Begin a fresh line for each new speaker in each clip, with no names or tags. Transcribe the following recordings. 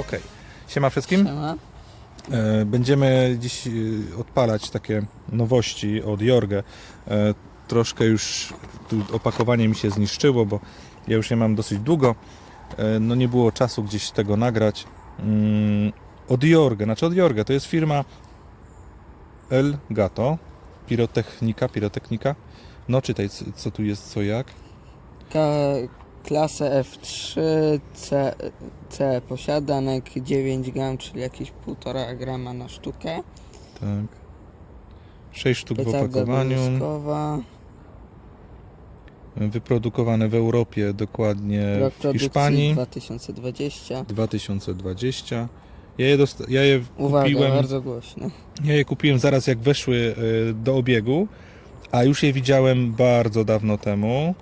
Okej. Siema wszystkim.
Siema.
E, Będziemy dziś e, odpalać takie nowości od Jorge. E, Troszkę już opakowanie mi się zniszczyło, bo ja już je mam dosyć długo. No nie było czasu gdzieś tego nagrać. Mm, Od Jorge, znaczy od Jorge, to jest firma El Gato. Pirotechnika, pirotechnika. No czytaj, co- tu jest, co jak.
Ka klasę F3 C, C posiada NEC 9 gram, czyli jakieś 1,5 grama na sztukę.
Tak. 6 sztuk w
Petarda
opakowaniu.
błyskowa.
Wyprodukowane w Europie, dokładnie
Rok
w Hiszpanii.
2020.
2020. Ja je, dosta- ja je
Uwaga,
kupiłem.
bardzo głośno.
Ja je kupiłem zaraz jak weszły y, do obiegu, a już je widziałem bardzo dawno temu.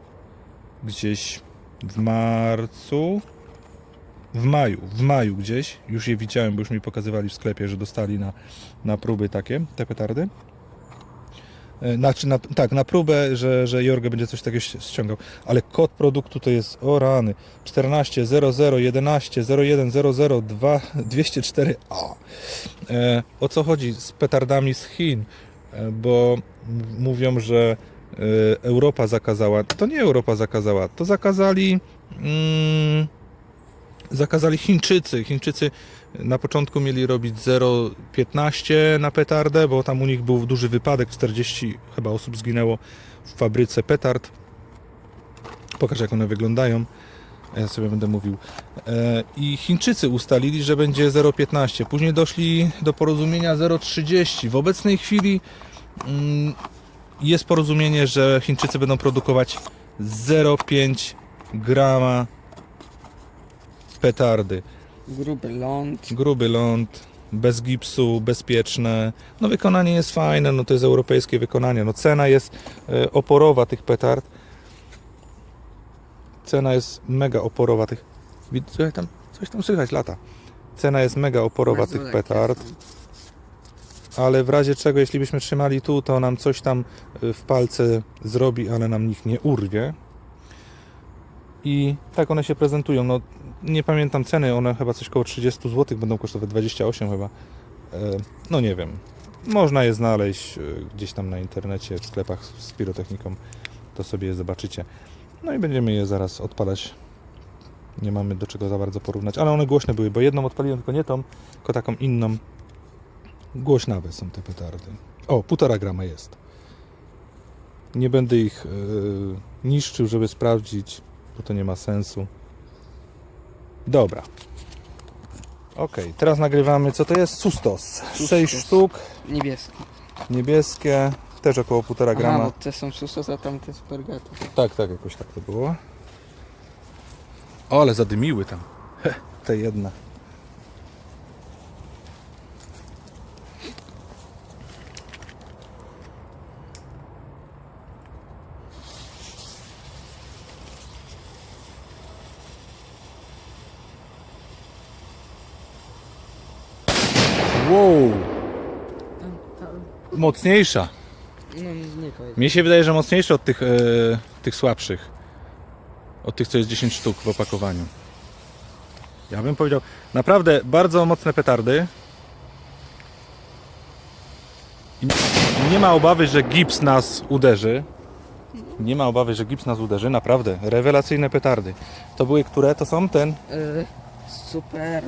Gdzieś w marcu. W maju, w maju gdzieś. Już je widziałem, bo już mi pokazywali w sklepie, że dostali na, na próby takie, te petardy. E, Znaczy, na, tak, na próbę, że, że Jorge będzie coś takiego ściągał. Ale kod produktu to jest, o rany, 14 00 11 01 00 2 204 A. E, o co chodzi z petardami z Chin? E, bo mówią, że e, Europa zakazała. To nie Europa zakazała, to zakazali. Mm, zakazali Chińczycy. Chińczycy na początku mieli robić 0,15 na petardę, bo tam u nich był duży wypadek, 40 chyba osób zginęło w fabryce petard. Pokażę jak one wyglądają. Ja sobie będę mówił. E, I Chińczycy ustalili, że będzie 0,15. Później doszli do porozumienia 0,30. W obecnej chwili mm, jest porozumienie, że Chińczycy będą produkować 0,5 grama petardy.
Gruby ląd.
Gruby ląd, bez gipsu, bezpieczne. No wykonanie jest fajne, no to jest europejskie wykonanie. No cena jest e, oporowa tych petard. Cena jest mega oporowa tych... Coś tam, coś tam słychać, lata. Cena jest mega oporowa
Bardzo
tych petard. ale w razie czego, jeśli byśmy trzymali tu, to nam coś tam y, w palce zrobi, ale nam nikt nie urwie. I tak one się prezentują. No, nie pamiętam ceny, one chyba coś koło 30 zł będą kosztować 28 chyba. E, No nie wiem. Można je znaleźć y, gdzieś tam na internecie, w sklepach z pirotechniką. To sobie je zobaczycie. No i będziemy je zaraz odpalać. Nie mamy do czego za bardzo porównać, ale one głośne były, bo jedną odpaliłem, tylko nie tą, tylko taką inną. Głośnawe są te petardy. O, półtora grama jest. Nie będę ich yy, niszczył, żeby sprawdzić, bo to nie ma sensu. Dobra. Ok, teraz nagrywamy, co to jest? Sustos.
Sustos.
6 sztuk,
Niebieski.
niebieskie, też około półtora
Aha,
grama.
bo te są sustos, a tamte spergaty.
Tak, tak, jakoś tak to było. O, ale zadymiły tam. Heh, te jedna. Wow, mocniejsza.
No nie.
Mnie się wydaje, że mocniejszy od tych, e, tych słabszych. Od tych, co jest 10 sztuk w opakowaniu. Ja bym powiedział, naprawdę bardzo mocne petardy. I nie ma obawy, że gips nas uderzy. Nie ma obawy, że gips nas uderzy. Naprawdę, rewelacyjne petardy. To były które? To są ten
Y, super.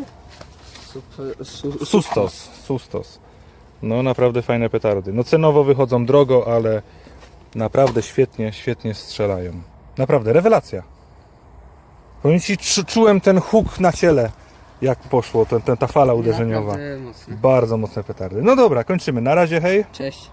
Super. Su,
Sustos. Sustos. No naprawdę fajne petardy. No cenowo wychodzą drogo, ale naprawdę świetnie, świetnie strzelają. Naprawdę, rewelacja. Powiem Ci, czu- czułem ten huk na ciele, jak poszło, ten, ten, ta fala uderzeniowa.
Naprawdę mocno.
Bardzo mocne petardy. No dobra, kończymy. Na razie, hej.
Cześć.